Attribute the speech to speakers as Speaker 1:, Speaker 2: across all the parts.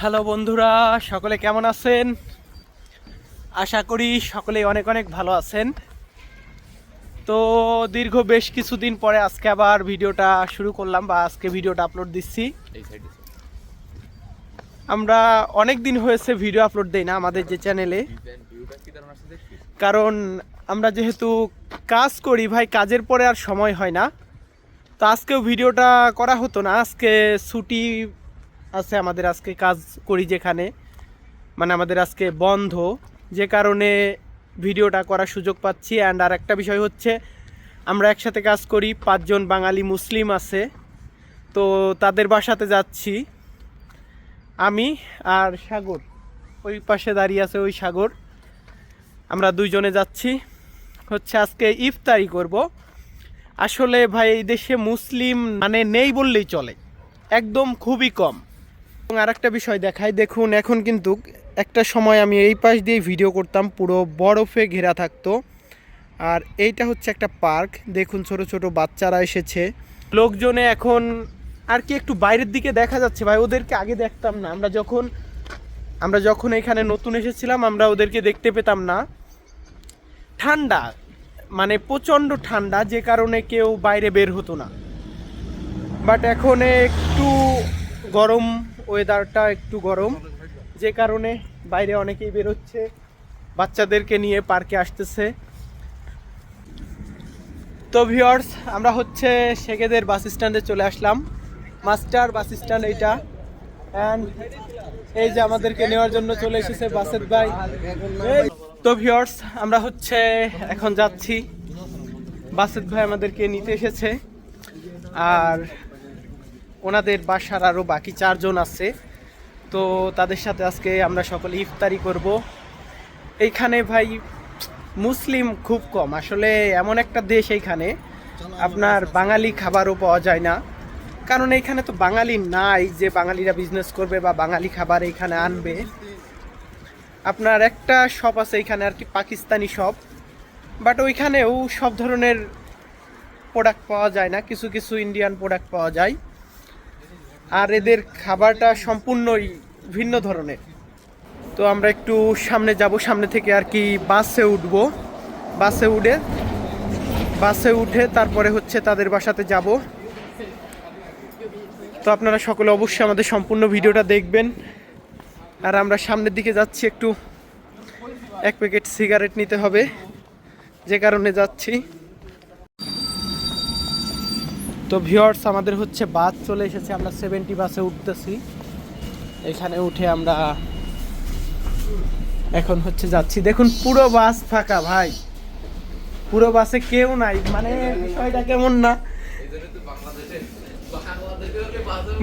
Speaker 1: Hello বন্ধুরা সকলে কেমন আছেন? আশা করি সকলেই অনেক অনেক ভালো আছেন। তো দীর্ঘ বেশ কিছুদিন পরে আজকে আবার ভিডিওটা শুরু করলাম বা আজকে ভিডিওটা আপলোড দিচ্ছি। আমরা অনেক দিন হয়েছে ভিডিও আপলোড দেই না আমাদের যে চ্যানেলে কারণ আমরা যেহেতু কাজ করি ভাই কাজের পরে আর সময় হয় না। তো আজকেও ভিডিওটা করা হতো না। আজকে ছুটি আছে, আমাদের আজকে কাজ করি যেখানে। মানে আমাদের আজকে বন্ধ। যে কারণে ভিডিওটা করার সুযোগ পাচ্ছি। অ্যান্ড আর একটা বিষয় হচ্ছে, আমরা একসাথে কাজ করি, পাঁচজন বাঙালি মুসলিম আছে। তো তাদের বাসাতে যাচ্ছি। আমি আর সাগর। ওই পাশে দাঁড়িয়ে আছে ওই সাগর। আমরা দুইজনে যাচ্ছি। হচ্ছে আজকে ইফতারি করব। আসলে ভাই, এই দেশে মুসলিম মানে নেই বললেই চলে। একদম খুবই কম। এবং আরেকটা বিষয় দেখাই, দেখুন এখন কিন্তু একটা সময় আমি এই পাশ দিয়ে ভিডিও করতাম, পুরো বরফে ঘেরা থাকতো। আর এইটা হচ্ছে একটা পার্ক, দেখুন ছোট ছোট বাচ্চারা এসেছে। লোকজনে এখন আর কি একটু বাইরের দিকে দেখা যাচ্ছে, ভাই ওদেরকে আগে দেখতাম না। আমরা যখন আমরা যখন এখানে নতুন এসেছিলাম, আমরা ওদেরকে দেখতে পেতাম না। ঠান্ডা মানে প্রচণ্ড ঠান্ডা, যে কারণে কেউ বাইরে বের হতো না। বাট এখন একটু গরম ওয়েদারটা একটু গরম। যে কারণে বাইরে অনেকেই বেরোচ্ছে। বাচ্চাদেরকে নিয়ে পার্কে আসতেছে। তো ভিওর্স আমরা হচ্ছে সেগেদের বাস স্ট্যান্ডে চলে আসলাম। মাস্টার বাস স্ট্যান্ড এইটা। অ্যান্ড এই যে আমাদেরকে নেওয়ার জন্য চলে এসেছে বাসের ভাই। তো ভিওর্স আমরা হচ্ছে এখন যাচ্ছি। বাসেদ ভাই আমাদেরকে নিতে এসেছে। আর ওনাদের বাসার আরও বাকি চারজন আছে। তো তাদের সাথে আজকে আমরা সকলে ইফতারি করব। এইখানে ভাই, মুসলিম খুব কম। আসলে এমন একটা দেশ এইখানে, আপনার বাঙালি খাবারও পাওয়া যায় না। কারণ এইখানে তো বাঙালি নাই যে বাঙালিরা বিজনেস করবে বা বাঙালি খাবার এইখানে আনবে। আপনার একটা শপ আছে এইখানে আর কি, পাকিস্তানি শপ বাট ওইখানেও সব ধরনের প্রোডাক্ট পাওয়া যায় না। কিছু কিছু ইন্ডিয়ান প্রোডাক্ট পাওয়া যায়। আর এদের খাবারটা সম্পূর্ণই ভিন্ন ধরনের। তো আমরা একটু সামনে যাব, সামনে থেকে আর কি বাসে উঠব। বাসে উঠে বাসে উঠে তারপরে হচ্ছে তাদের বাসাতে যাব। তো আপনারা সকলে অবশ্যই আমাদের সম্পূর্ণ ভিডিওটা দেখবেন। আর আমরা সামনের দিকে যাচ্ছি একটু, এক প্যাকেট সিগারেট নিতে হবে। যে কারণে যাচ্ছি। তো ভিওর্স আমাদের হচ্ছে বাস চলে এসেছে। আমরা সেভেন্টি বাসে উঠতেছি। এখানে উঠে আমরা এখন হচ্ছে যাচ্ছি। দেখুন, পুরো বাস ফাঁকা, ভাই। পুরো বাসে কেউ নাই। মানে বিষয়টা কেমন না?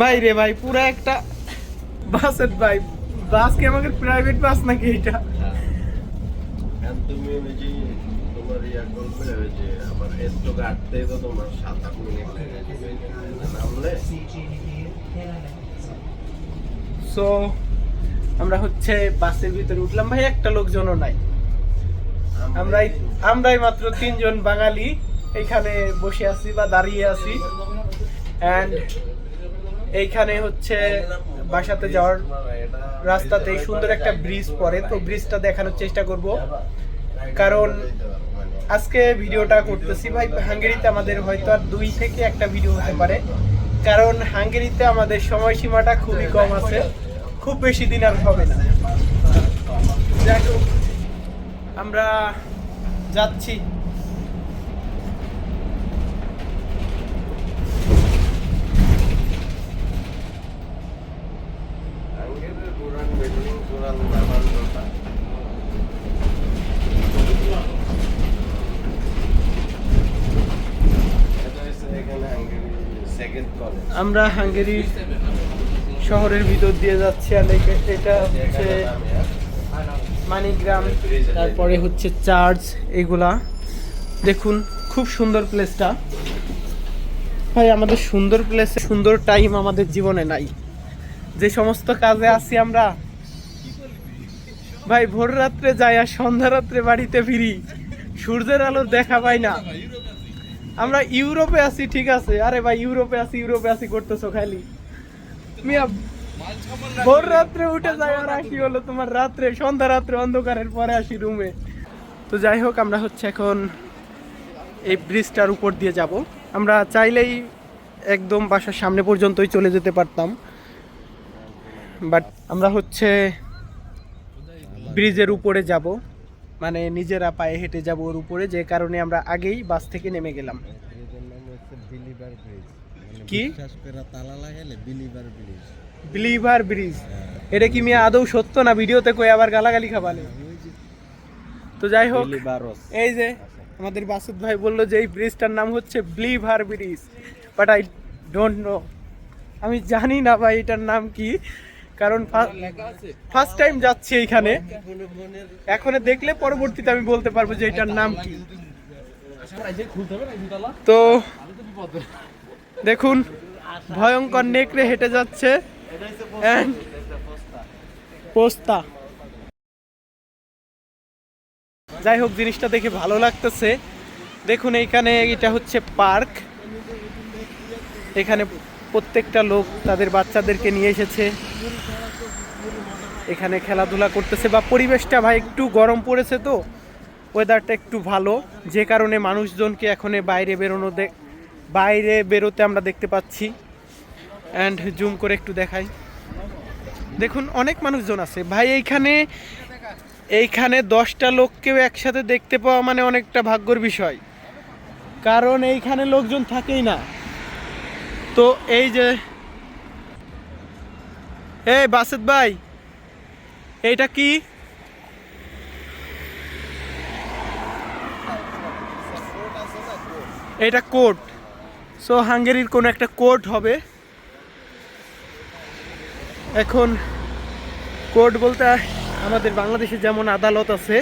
Speaker 1: ভাই রে ভাই, পুরো একটা বাসের ভাই। বাস কি আমাকে প্রাইভেট বাস নাকি এটা?
Speaker 2: ইয়া করবে ওই যে আমার তো তোমার সাত আট মিনিট লাগে নামলে?
Speaker 1: সো আমরা হচ্ছে বাসের ভিতরে উঠলাম। ভাই একটা লোকজনও নাই। আমরাই আমরাই মাত্র তিনজন বাঙালি এখানে বসে আছি বা দাঁড়িয়ে আছি। অ্যান্ড এইখানে হচ্ছে বাসাতে যাওয়ার রাস্তাতে সুন্দর একটা ব্রিজ পড়ে। তো ব্রিজটা দেখানোর চেষ্টা করব। কারণ আজকে ভিডিওটা করতেছি ভাই, হাঙ্গেরিতে আমাদের হয়তো আর দুই থেকে একটা ভিডিও হতে পারে। কারণ হাঙ্গেরিতে আমাদের সময়সীমাটা খুবই কম আছে, খুব বেশি দিন আর হবে না। আমরা যাচ্ছি
Speaker 2: আঙ্গের পুরান বিল্ডিং পুরান নানান কথা এটা হচ্ছে এখানে হাঙ্গেরি সেকেন্ড কলেজ
Speaker 1: আমরা হাঙ্গেরি শহরের ভিতর দিয়ে যাচ্ছি আর এটা হচ্ছে মানিগ্রাম, তারপরে হচ্ছে চার্চ এগুলা। দেখুন, খুব সুন্দর প্লেসটা ভাই, আমাদের সুন্দর প্লেসে সুন্দর টাইম আমাদের জীবনে নাই। যে সমস্ত কাজে আছি আমরা, ভাই ভোর রাত্রে যাই আর সন্ধ্যা রাত্রে বাড়িতে ফিরি, সূর্যের আলো দেখা পাই না। আমরা ইউরোপে আছি ঠিক আছে। আরে ভাই ইউরোপে আছি ইউরোপে আছি করতেছো খালি। মিয়া ভোর রাত্রে উঠে যায় আর আসি হলো তোমার রাত্রে সন্ধ্যা রাত্রে অন্ধকারের পরে আসি রুমে। তো যাই হোক আমরা হচ্ছে এখন এই ব্রিজটার উপর দিয়ে যাব। আমরা চাইলেই একদম বাসার সামনে পর্যন্তই চলে যেতে পারতাম। বাট আমরা হচ্ছে ব্রিজের উপরে যাব। মানে নিজেরা পায়ে হেঁটে যাব ওর উপরে যে কারণে আমরা আগেই বাস থেকে নেমে গেলাম।
Speaker 3: মানে
Speaker 1: কি?
Speaker 3: বিলিভার ব্রিজ
Speaker 1: এটা কি মিয়া আদৌ সত্য না ভিডিওতে কই আবার গালাগালি খাবালে? তো যাই হোক এই যে আমাদের বাসুদ ভাই বলল যে এই ব্রিজটার নাম হচ্ছে ব্লিভার bridge but I don't know আমি জানি না ভাই এটার নাম কি। কারণ ফার্স্ট টাইম যাচ্ছি এইখানে। এখন দেখলে পরবর্তীতে আমি বলতে পারব যে এটার নাম কি। তো দেখুন, ভয়ঙ্কর নেকড়ে হেঁটে যাচ্ছে। পোস্তা। যাই হোক, জিনিসটা দেখে ভালো লাগতেছে। দেখুন, এইখানে এটা হচ্ছে পার্ক। এখানে প্রত্যেকটা লোক তাদের বাচ্চাদেরকে নিয়ে এসেছে। এখানে খেলাধুলা করতেছে বা পরিবেশটা ভাই একটু গরম পড়েছে তো ওয়েদারটা একটু ভালো। যে কারণে মানুষজনকে এখন বাইরে বেরোনো বাইরে বেরোতে আমরা দেখতে পাচ্ছি। অ্যান্ড জুম করে একটু দেখাই। দেখুন, অনেক মানুষজন আছে। ভাই, এইখানে এইখানে দশটা লোককেও একসাথে দেখতে পাওয়া মানে অনেকটা ভাগ্যর বিষয়। কারণ এইখানে লোকজন থাকেই না। তো এই যে, এই বাসেদ ভাই, এইটা কি? এটা কোর্ট সো হাঙ্গেরির কোনো একটা কোর্ট হবে। এখন কোর্ট বলতে আমাদের বাংলাদেশে যেমন আদালত আছে,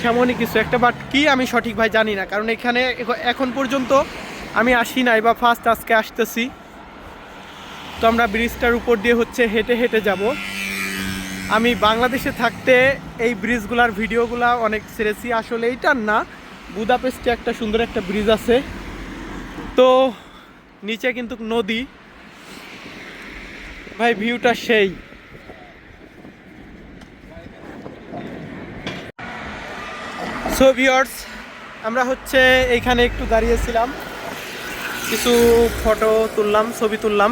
Speaker 1: সেমনই কিছু একটা বাট কি আমি সঠিক ভাই জানি না, কারণ এখানে এখন পর্যন্ত আমি আসি নাই বা ফার্স্ট আজকে আসতেছি। তো আমরা ব্রিজটার উপর দিয়ে হচ্ছে হেঁটে হেঁটে যাব। আমি বাংলাদেশে থাকতে এই ব্রিজগুলার ভিডিওগুলা অনেক ছেড়েছি। আসলে এইটার না, বুদাপেস্টে একটা সুন্দর একটা ব্রিজ আছে। তো নিচে কিন্তু নদী। ভাই ভিউটা সেই। সো ভিউয়ার্স আমরা হচ্ছে এইখানে একটু দাঁড়িয়েছিলাম। কিছু ফটো তুললাম, ছবি তুললাম।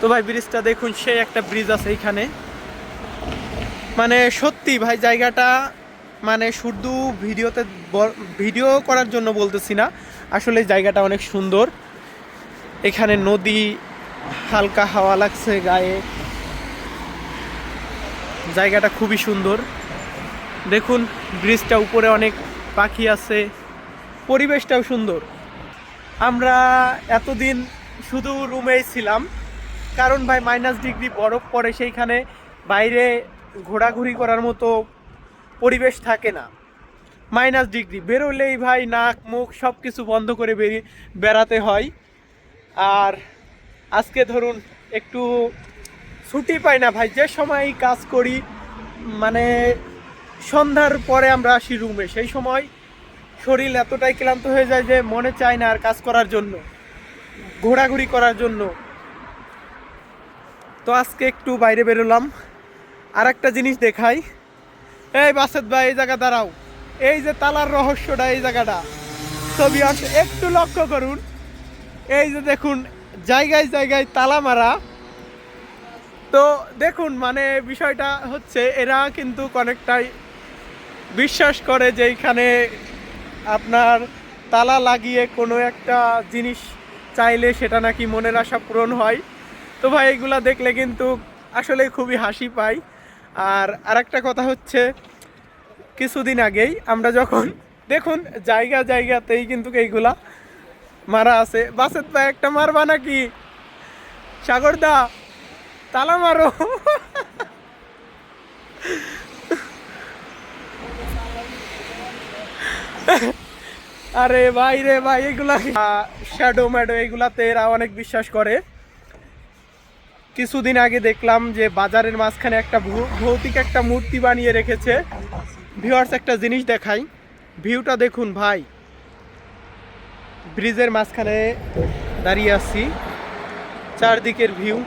Speaker 1: তো ভাই ব্রিজটা দেখুন, সেই একটা ব্রিজ আছে এইখানে। মানে সত্যি ভাই, জায়গাটা মানে শুধু ভিডিওতে ভিডিও করার জন্য বলতেছি না, আসলে জায়গাটা অনেক সুন্দর। এখানে নদী, হালকা হাওয়া লাগছে গায়ে। জায়গাটা খুবই সুন্দর। দেখুন ব্রিজটা উপরে অনেক পাখি আছে। পরিবেশটাও সুন্দর। আমরা এতদিন শুধু রুমেই ছিলাম। কারণ ভাই মাইনাস ডিগ্রি বরফ পড়ে, সেইখানে বাইরে ঘোরাঘুরি করার মতো পরিবেশ থাকে না। মাইনাস ডিগ্রি বেরোলেই ভাই নাক, মুখ সব কিছু বন্ধ করে বেরিয়ে বেড়াতে হয়। আর আজকে ধরুন একটু ছুটি পাই না ভাই, যে সময় কাজ করি মানে সন্ধ্যার পরে আমরা আসি রুমে, সেই সময় শরীর এতটাই ক্লান্ত হয়ে যায় যে মনে চায় না আর কাজ করার জন্য, ঘোরাঘুরি করার জন্য। তো আজকে একটু বাইরে বেরোলাম আর একটা জিনিস দেখাই। এই বাসেদ ভাই, এই জায়গা দাঁড়াও। এই যে তালার রহস্যটা, এই জায়গাটা। ছবি আসে একটু লক্ষ্য করুন। এই যে দেখুন, জায়গায় জায়গায় তালা মারা। তো দেখুন মানে বিষয়টা হচ্ছে, এরা কিন্তু অনেকটাই বিশ্বাস করে যে এইখানে আপনার তালা লাগিয়ে কোনো একটা জিনিস চাইলে সেটা নাকি মনের আশা পূরণ হয়। তো ভাই, এগুলা দেখলে কিন্তু আসলে খুবই হাসি পাই। আর আরেকটা কথা হচ্ছে, কিছুদিন আগেই আমরা যখন, দেখুন, জায়গা জায়গাতেই কিন্তু এইগুলা মারা আছে। বাসের পা একটা মারবা নাকি? সাগরদা, তালা মারো। আরে ভাই রে ভাই, এগুলা শ্যাডো ম্যাডো এগুলাতে এরা অনেক বিশ্বাস করে। কিছুদিন আগে দেখলাম যে বাজারের মাঝখানে একটা ভৌতিক একটা মূর্তি বানিয়ে রেখেছে। ভিউয়ার্স একটা জিনিস দেখাই। ভিউটা দেখুন ভাই। ব্রিজের মাঝখানে দাঁড়িয়ে আছি। চারদিকের ভিউ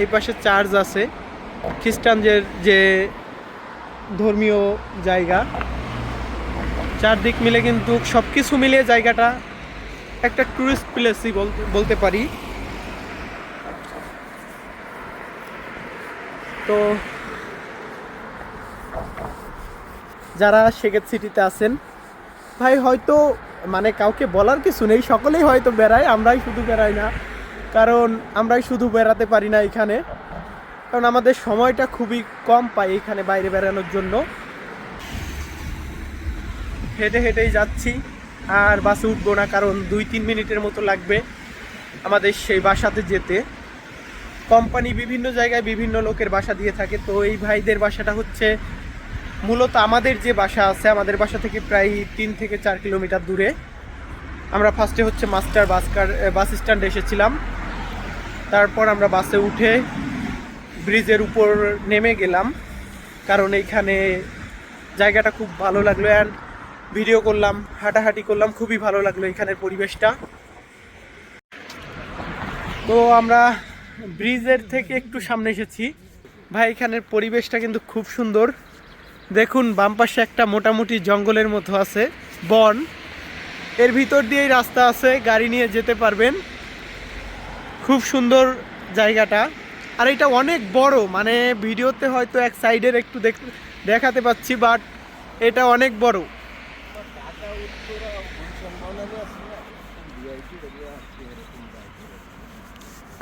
Speaker 1: এই পাশে চার্চ আছে। খ্রিস্টানদের যে ধর্মীয় জায়গা। চারদিক মিলে কিন্তু সব কিছু মিলিয়ে জায়গাটা একটা টুরিস্ট প্লেসই বলতে পারি। তো যারা শেখের সিটিতে আছেন, ভাই হয়তো মানে কাউকে বলার কিছু নেই, সকলেই হয়তো বেড়ায়, আমরাই শুধু বেড়াই না। কারণ আমরাই শুধু বেড়াতে পারি না এখানে। কারণ আমাদের সময়টা খুবই কম পাই এখানে বাইরে বেড়ানোর জন্য। হেঁটে হেঁটেই যাচ্ছি। আর বাসে উঠবো না, কারণ দুই তিন মিনিটের মতো লাগবে আমাদের সেই বাসাতে যেতে। কোম্পানি বিভিন্ন জায়গায় বিভিন্ন লোকের বাসা দিয়ে থাকে, তো এই ভাইদের বাসাটা হচ্ছে মূলত আমাদের যে বাসা আছে, আমাদের বাসা থেকে প্রায় তিন থেকে চার কিলোমিটার দূরে। আমরা ফার্স্টে হচ্ছে মাস্টার বাস কার বাস স্ট্যান্ডে এসেছিলাম। তারপর আমরা বাসে উঠে ব্রিজের উপর নেমে গেলাম, কারণ এইখানে জায়গাটা খুব ভালো লাগল। অ্যান্ড ভিডিও করলাম, হাঁটাহাঁটি করলাম, খুবই ভালো লাগল এখানের পরিবেশটা। তো আমরা ব্রিজের থেকে একটু সামনে এসেছি। ভাই, এখানের পরিবেশটা কিন্তু খুব সুন্দর। দেখুন, বাম পাশে একটা মোটামুটি জঙ্গলের মতো আছে, বন। এর ভিতর দিয়েই রাস্তা আছে, গাড়ি নিয়ে যেতে পারবেন। খুব সুন্দর জায়গাটা। আর এটা অনেক বড় মানে ভিডিওতে হয়তো এক সাইডের একটু দেখ- দেখাতে পাচ্ছি বাট এটা অনেক বড়।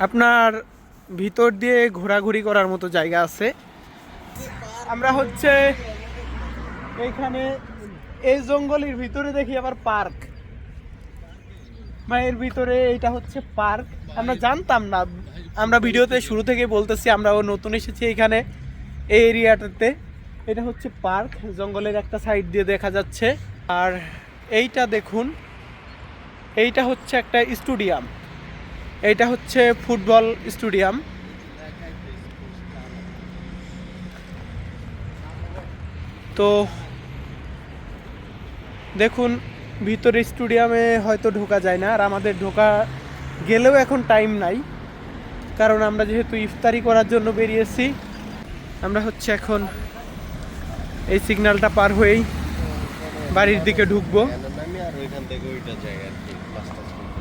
Speaker 1: আপনার ভিতর দিয়ে ঘোরাঘুরি করার মতো জায়গা আছে? আমরা হচ্ছে এইখানে এই জঙ্গলের ভিতরে দেখি আবার পার্ক। এর ভিতরে এটা হচ্ছে পার্ক। আমরা জানতাম না। আমরা ভিডিওতে শুরু থেকে বলতেছি আমরাও নতুন এসেছি এখানে এই এরিয়াটাতে। এটা হচ্ছে পার্ক। জঙ্গলের একটা সাইড দিয়ে দেখা যাচ্ছে। আর এইটা দেখুন, এইটা হচ্ছে একটা স্টুডিয়াম। এইটা হচ্ছে ফুটবল স্টুডিয়াম। তো দেখুন, ভিতরে স্টুডিয়ামে হয়তো ঢোকা যায় না, আর আমাদের ঢোকা গেলেও এখন টাইম নাই। কারণ আমরা যেহেতু ইফতারি করার জন্য বেরিয়েছি, আমরা হচ্ছে এখন এই সিগন্যালটা পার হয়েই বাড়ির দিকে ঢুকবো।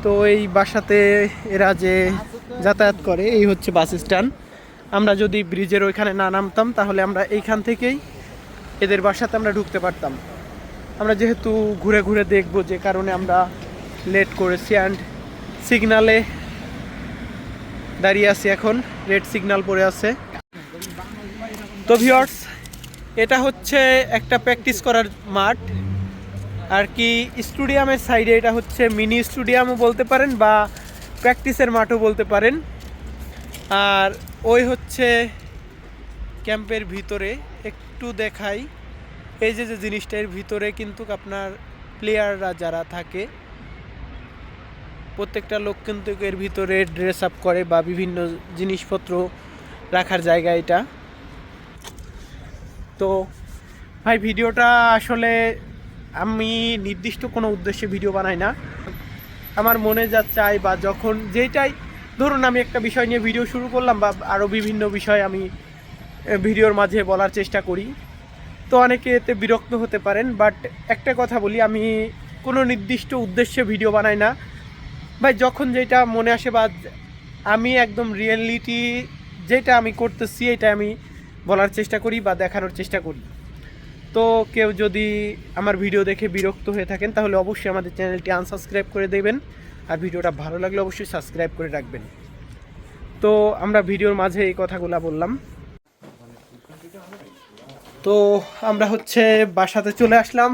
Speaker 1: তো এই বাসাতে এরা যে যাতায়াত করে, এই হচ্ছে বাস স্ট্যান্ড। আমরা যদি ব্রিজের ওইখানে না নামতাম, তাহলে আমরা এইখান থেকেই এদের বাসাতে আমরা ঢুকতে পারতাম। আমরা যেহেতু ঘুরে ঘুরে দেখব যে কারণে আমরা লেট করেছি অ্যান্ড সিগনালে দাঁড়িয়ে আছি এখন রেড সিগন্যাল পড়ে আছে। তো ভিওর্স এটা হচ্ছে একটা প্র্যাকটিস করার মাঠ। আর কি স্টুডিয়ামের সাইডে এটা হচ্ছে মিনি স্টুডিয়ামও বলতে পারেন বা প্র্যাকটিসের মাঠও বলতে পারেন। আর ওই হচ্ছে ক্যাম্পের ভিতরে একটু দেখাই। এই যে যে জিনিসটার ভিতরে কিন্তু আপনার প্লেয়াররা যারা থাকে, প্রত্যেকটা লোক কিন্তু এর ভিতরে ড্রেস আপ করে বা বিভিন্ন জিনিসপত্র রাখার জায়গা এটা। তো ভাই, ভিডিওটা আসলে আমি নির্দিষ্ট কোনো উদ্দেশ্যে ভিডিও বানাই না। আমার মনে যা চাই বা যখন যেটাই ধরুন আমি একটা বিষয় নিয়ে ভিডিও শুরু করলাম বা আরও বিভিন্ন বিষয় আমি ভিডিওর মাঝে বলার চেষ্টা করি। তো অনেকে এতে বিরক্ত হতে পারেন, বাট একটা কথা বলি, আমি কোনো নির্দিষ্ট উদ্দেশ্যে ভিডিও বানাই না। ভাই, যখন যেটা মনে আসে বা আমি একদম রিয়েলিটি যেটা আমি করতেছি এটা আমি বলার চেষ্টা করি বা দেখানোর চেষ্টা করি। তো কেউ যদি আমার ভিডিও দেখে বিরক্ত হয়ে থাকেন, তাহলে অবশ্যই আমাদের চ্যানেলটি আনসাবস্ক্রাইব করে দেবেন। আর ভিডিওটা ভালো লাগলে অবশ্যই সাবস্ক্রাইব করে রাখবেন। তো আমরা ভিডিওর মাঝে এই কথাগুলো বললাম। তো আমরা হচ্ছে বাসাতে চলে আসলাম।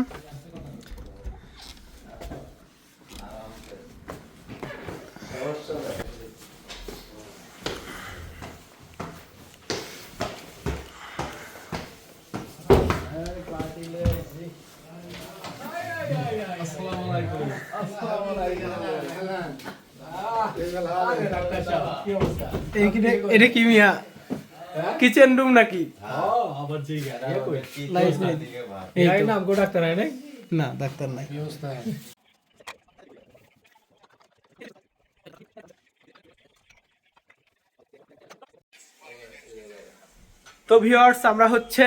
Speaker 1: এটা কি মিয়া? কিচেন রুম নাকি? তো। না ডাক্তার নাই। তো ভিউয়ার্স আমরা হচ্ছে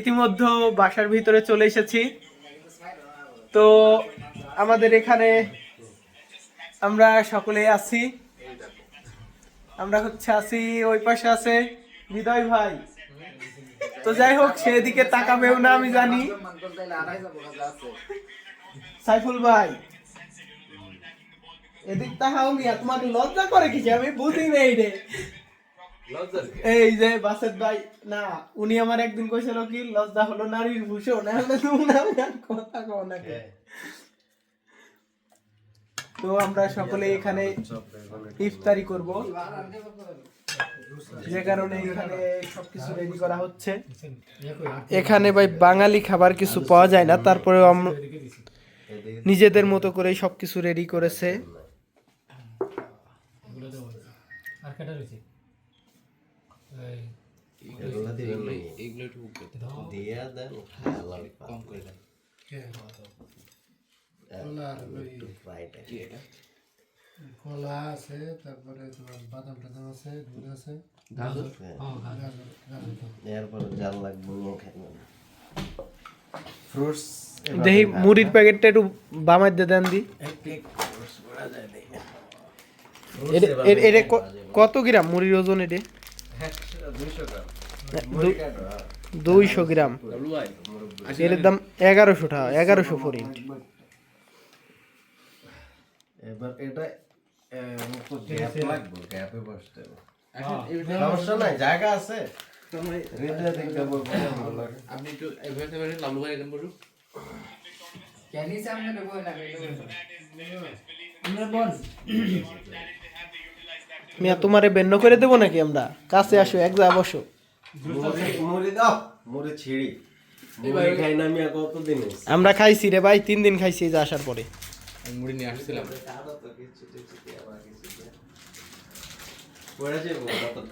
Speaker 1: ইতিমধ্যে বাসার ভিতরে চলে এসেছি। তো আমাদের এখানে আমরা সকলে আছি। আমরা হচ্ছে আছি ওই পাশে আছে হৃদয় ভাই। তো যাই হোক সেদিকে তাকাবেও না আমি জানি। সাইফুল ভাই এদিক তাকাও মিয়া তোমাকে লজ্জা করে কিছু আমি বুঝি নেই রে। এই যে বাসের ভাই না উনি আমার একদিন কইছিল কি লজ্জা হলো নারীর ভূষণ তুমি না কথা কও না কে। তো আমরা সকলে এখানে ইফতারি করব। যে কারণে এখানে সবকিছু রেডি করা হচ্ছে। এখানে ভাই বাঙালি খাবার কিছু পাওয়া যায় না তারপরেও আমরা নিজেদের মতো করে সবকিছু রেডি করেছে।
Speaker 2: এগুলো? দিয়া দেন।
Speaker 4: কম করে দেন।
Speaker 5: কলা আছে তারপরে তোমার বাদাম টাদাম আছে দুধ আছে।
Speaker 2: হ্যাঁ,
Speaker 4: হ্যাঁ গাজর।
Speaker 5: গাজর গাজর। দাও।
Speaker 2: এরপরে জাল লাগবে নিয়ে খাইবেন ফ্রুটস
Speaker 1: দেখি মুড়ির প্যাকেটটা একটু বামাই দিয়ে দেন দি। কত গ্রাম মুড়ির ওজন এটা? দুইশো গ্রাম। এর দাম এগারোশো টাকা এগারোশো ফরিন্ট
Speaker 2: এবার এটা লাগবে গ্যাপে বসতে সমস্যা নাই জায়গা আছে।
Speaker 4: এখানে
Speaker 1: মিয়া তোমারে বেন্ন করে দেবো নাকি আমরা? কাছে আসো এক যা বসো।
Speaker 2: মুড়ি মুড়ি দাও মুড়ি ছিড়ি?
Speaker 1: আমরা খাইছি রে ভাই তিন দিন খাইছি এই যে আসার পরে।
Speaker 4: মুড়ি নিয়ে আসছিলাম।
Speaker 2: যাব, কত